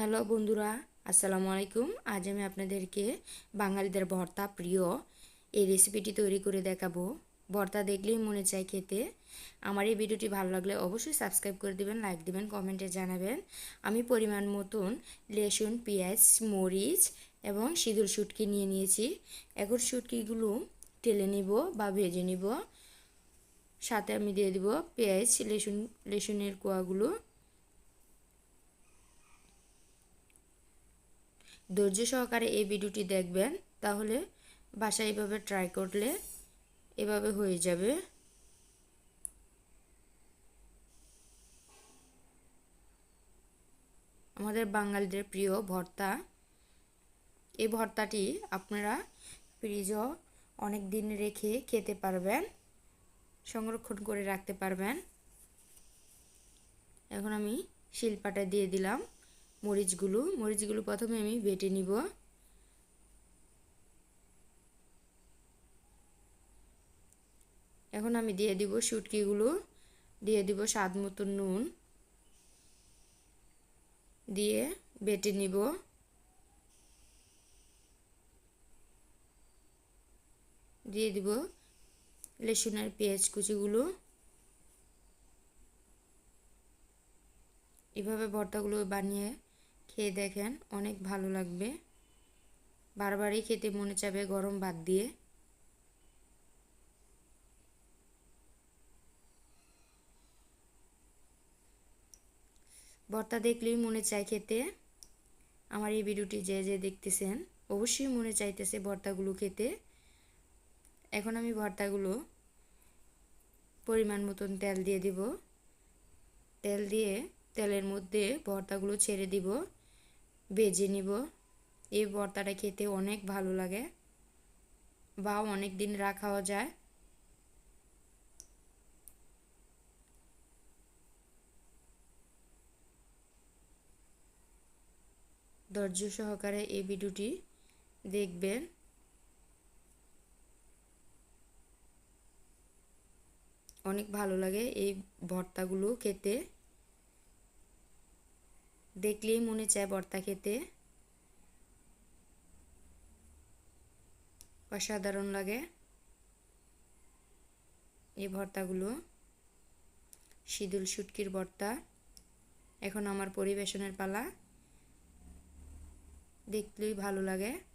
Hello বন্ধুরা, আসসালামু আলাইকুম। আজ আমি আপনাদেরকে বাঙালিদের ভর্তা প্রিয় এই রেসিপিটি তৈরি করে দেখাবো। ভর্তা দেখলেই মনে চায় খেতে। আমার এই ভিডিওটি ভালো লাগলে অবশ্যই সাবস্ক্রাইব করে দিবেন, লাইক দিবেন, কমেন্টে জানাবেন। আমি পরিমাণ মতন লেসুন, পেঁয়াজ, মরিচ এবং সিঁদুর শুটকি নিয়ে নিয়েছি। এখন শুটকিগুলো টেলে নিব বা ভেজে নিব। সাথে আমি দিয়ে দিব পেঁয়াজ, লেসুন, লেসুনের কোয়াগুলো। ধৈর্য সহকারে এই ভিডিওটি দেখবেন, তাহলে বাসায় এইভাবে ট্রাই করলে এভাবে হয়ে যাবে। আমাদের বাঙালিদের প্রিয় ভর্তা। এই ভর্তাটি আপনারা ফ্রিজও অনেক দিন রেখে খেতে পারবেন, সংরক্ষণ করে রাখতে পারবেন। এখন আমি শিলপাটা দিয়ে দিলাম। মরিচগুলো মরিচগুলো প্রথমে আমি বেটে নিব। এখন আমি দিয়ে দিব শুটকিগুলো, দিয়ে দিব স্বাদ মতো নুন। দিয়ে বেটে নিব। দিয়ে দিব লেসুনের পেঁয়াজ কুচিগুলো। এভাবে ভর্তাগুলো বানিয়ে খেয়ে দেখেন, অনেক ভালো লাগবে। বারবারই খেতে মনে চাবে গরম ভাত দিয়ে। ভর্তা দেখলেই মনে চায় খেতে। আমার এই ভিডিওটি যে যে দেখতেছেন, অবশ্যই মনে চাইতেছে ভর্তাগুলো খেতে। এখন আমি ভর্তাগুলো পরিমাণ মতন তেল দিয়ে দিব। তেল দিয়ে, তেলের মধ্যে ভর্তাগুলো ছেড়ে দিব। ভেজে নিব। এই ভর্তাটা খেতে অনেক ভালো লাগে বা অনেক দিন রাখাও যায়। ধৈর্য সহকারে এই ভিডিওটি দেখবেন। অনেক ভালো লাগে এই ভর্তাগুলো খেতে। দেখলেই মনে চায় বর্তা খেতে। অসাধারণ লাগে এই ভর্তাগুলো। সিঁদুল শুটকির ভর্তা। এখন আমার পরিবেশনের পালা। দেখলেই ভালো লাগে।